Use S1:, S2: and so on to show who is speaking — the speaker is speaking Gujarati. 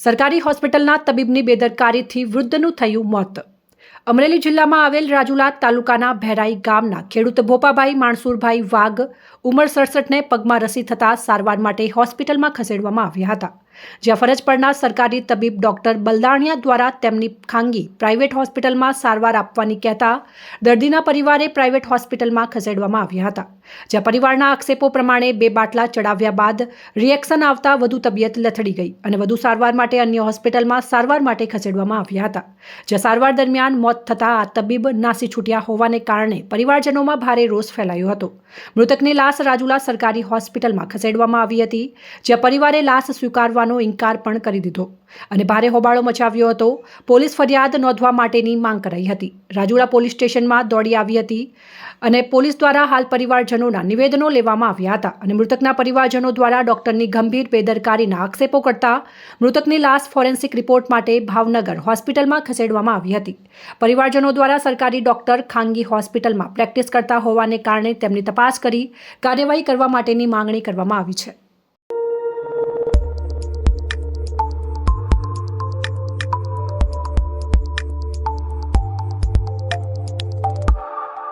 S1: સરકારી હોસ્પિટલના તબીબની બેદરકારીથી વૃદ્ધનું થયું મોત. અમરેલી જિલ્લામાં આવેલ રાજુલા તાલુકાના ભેરાઈ ગામના ખેડૂત ભોપાભાઈ માણસુરભાઈ વાઘ ઉંમર સડસઠને પગમાં રસી થતાં સારવાર માટે હોસ્પિટલમાં ખસેડવામાં આવ્યા હતા. જ્યાં ફરજ પરના સરકારી તબીબ ડોક્ટર બલદાણિયા દ્વારા તેમની ખાનગી પ્રાઇવેટ હોસ્પિટલમાં સારવાર આપવાની કહેતા દર્દીના પરિવારે પ્રાઇવેટ હોસ્પિટલમાં ખસેડવામાં આવ્યા હતા, જ્યાં પરિવારના આક્ષેપો પ્રમાણે બે બાટલા ચડાવ્યા બાદ રિએક્શન આવતા વધુ તબિયત લથડી ગઈ અને વધુ સારવાર માટે અન્ય હોસ્પિટલમાં સારવાર માટે ખસેડવામાં આવ્યા હતા, જ્યાં સારવાર દરમિયાન મોત થતાં આ તબીબ નાસી છૂટ્યા હોવાને કારણે પરિવારજનોમાં ભારે રોષ ફેલાયો હતો. મૃતકની લાશ રાજુલા સરકારી હોસ્પિટલમાં ખસેડવામાં આવી હતી, જ્યાં પરિવારે લાશ સ્વીકારવાનો ઇનકાર પણ કરી દીધો. અને ભારે હોબાળો મચાવ્યો હતો. પોલીસ ફરિયાદ નોંધવા માટેની માંગ કરાઈ હતી. રાજુલા પોલીસ સ્ટેશનમાં દોડી આવી હતી અને પોલીસ દ્વારા હાલ પરિવારજનોના નિવેદનો લેવામાં આવ્યા હતા અને મૃતકના પરિવારજનો દ્વારા ડોક્ટરની ગંભીર બેદરકારીના આક્ષેપો કરતા મૃતકની લાશ ફોરેન્સિક રિપોર્ટ માટે ભાવનગર હોસ્પિટલમાં ખસેડવામાં આવી હતી. પરિવારજનો દ્વારા સરકારી ડોક્ટર ખાનગી હોસ્પિટલમાં પ્રેક્ટિસ કરતા હોવાને કારણે તેમની તપાસ કરી કાર્યવાહી કરવા માટેની માંગણી કરવામાં આવી છે.